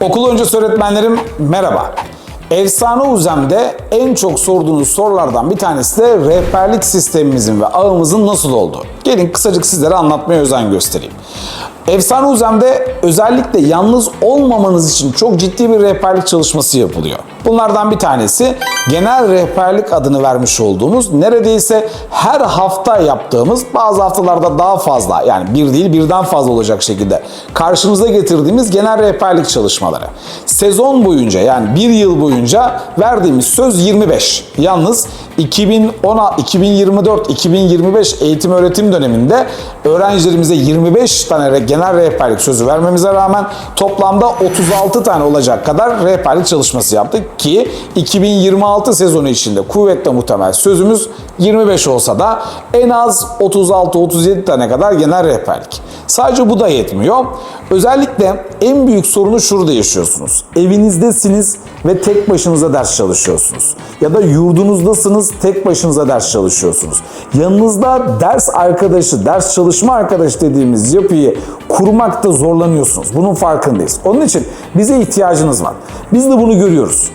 Okul öncesi öğretmenlerim merhaba. Efsane Uzem'de en çok sorduğunuz sorulardan bir tanesi de rehberlik sistemimizin ve ağımızın nasıl olduğu. Gelin kısacık sizlere anlatmaya özen göstereyim. Efsane Uzem'de özellikle yalnız olmamanız için çok ciddi bir rehberlik çalışması yapılıyor. Bunlardan bir tanesi genel rehberlik adını vermiş olduğumuz neredeyse her hafta yaptığımız bazı haftalarda daha fazla yani bir değil birden fazla olacak şekilde karşınıza getirdiğimiz genel rehberlik çalışmaları. Sezon boyunca yani bir yıl boyunca verdiğimiz söz 25. Yalnız 2010 2024-2025 eğitim öğretim döneminde öğrencilerimize 25 tane genel rehberlik sözü vermemize rağmen toplamda 36 tane olacak kadar rehberlik çalışması yaptık ki 2026 sezonu içinde kuvvetle muhtemel sözümüz 25 olsa da en az 36-37 tane kadar genel rehberlik. Sadece bu da yetmiyor. Özellikle en büyük sorunu şurada yaşıyorsunuz. Evinizdesiniz ve tek başınıza ders çalışıyorsunuz. Ya da yurdunuzdasınız, tek başınıza ders çalışıyorsunuz. Yanınızda ders arkadaşı, ders çalışma arkadaşı dediğimiz yapıyı kurmakta zorlanıyorsunuz. Bunun farkındayız. Onun için bize ihtiyacınız var. Biz de bunu görüyoruz.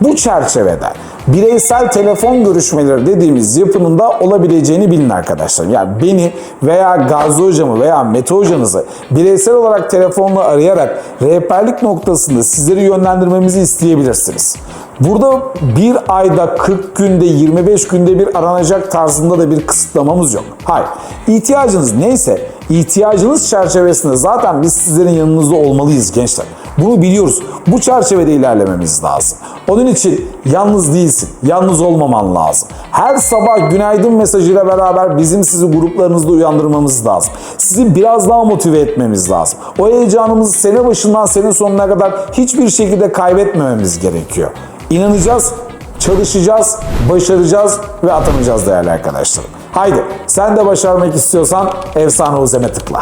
Bu çerçevede bireysel telefon görüşmeleri dediğimiz yapının da olabileceğini bilin arkadaşlar. Yani beni veya Gazi hocamı veya Mete hocanızı bireysel olarak telefonla arayarak rehberlik noktasında sizleri yönlendirmemizi isteyebilirsiniz. Burada bir ayda 40 günde 25 günde bir aranacak tarzında da bir kısıtlamamız yok. Hayır. İhtiyacınız neyse ihtiyacınız çerçevesinde zaten biz sizlerin yanınızda olmalıyız gençler. Bunu biliyoruz. Bu çerçevede ilerlememiz lazım. Onun için yalnız değilsin. Yalnız olmaman lazım. Her sabah günaydın mesajıyla beraber bizim sizi gruplarınızda uyandırmamız lazım. Sizi biraz daha motive etmemiz lazım. O heyecanımızı sene başından sene sonuna kadar hiçbir şekilde kaybetmememiz gerekiyor. İnanacağız, çalışacağız, başaracağız ve atanacağız değerli arkadaşlarım. Haydi sen de başarmak istiyorsan Efsane Uzem'e tıkla.